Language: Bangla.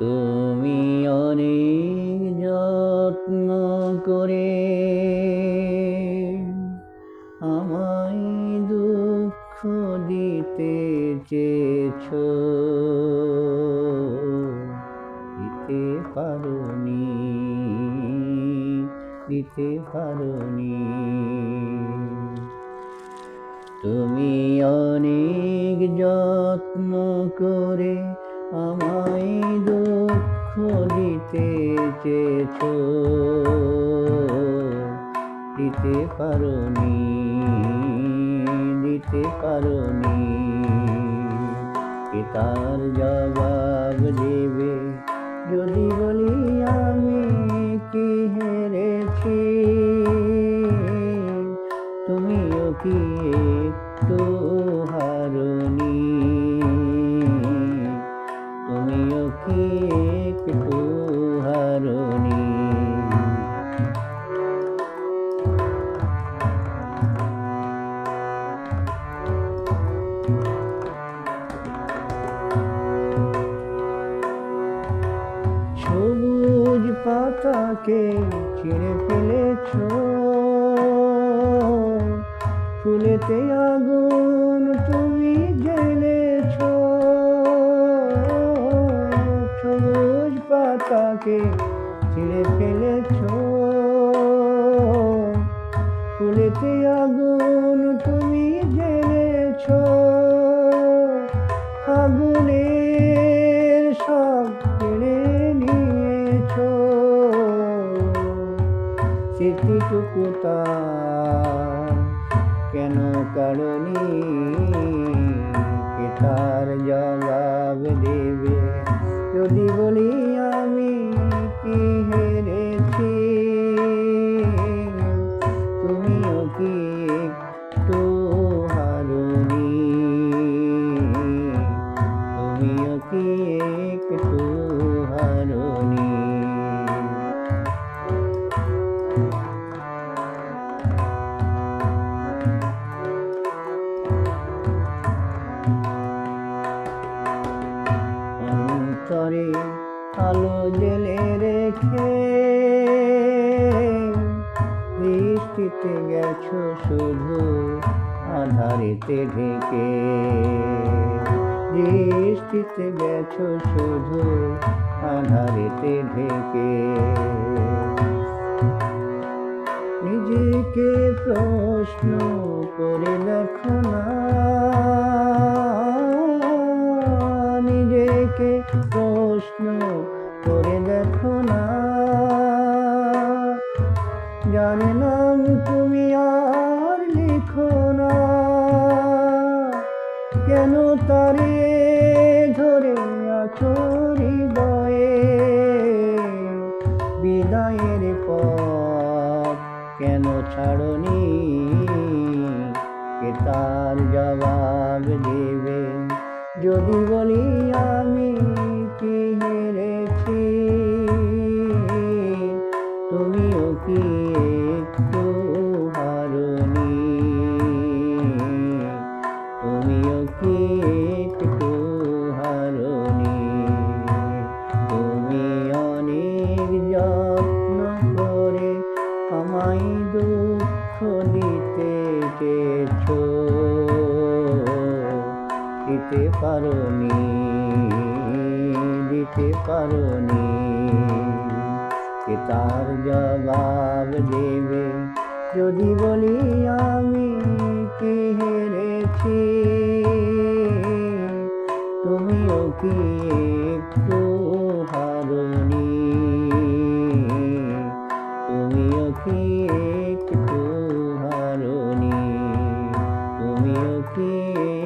তুমি অনেক যত্ন করে আমায় দুঃখ দিতে চেয়েছ। দিতে পারোনি দিতে পারোনি। তুমি অনেক যত্ন করে আমায় দিতে চেয়েছ দিতে পারি দিতে পারি তার জবাব দেবে? যদি বলি আমি কি হেরেছি কি একটু সবুজ পাতাকে ছিঁড়ে ফেলেছ। ফুলেতে আগুন পাতাকে ছিঁড়ে ফেলেছ। ফুলেতে আগুন তুমি জ্বেলেছ। আগুনের সব কেড়ে নিয়েছ। স্মৃতিটুকু কেন কারণি তার জবাব দেবে? যদি একটু গেছো শুধু আধারেতে ঢেকে। বৃষ্টিতে গেছো শুধু আধারেতে ঢেকে। নিজেকে প্রশ্ন করে দেখো না। নিজেকে প্রশ্ন কেন তারে ধরে আছো হৃদয়ে? বিদায়ের পথ কেন ছাড়নি? কে তার জবাব দেবে? যদি বলি আমি কি হেরেছি, তুমিও কি দুঃখ নিতে গেছ? দিতে পারি দিতে পারি তার জবাব দেবে যদি বলি टी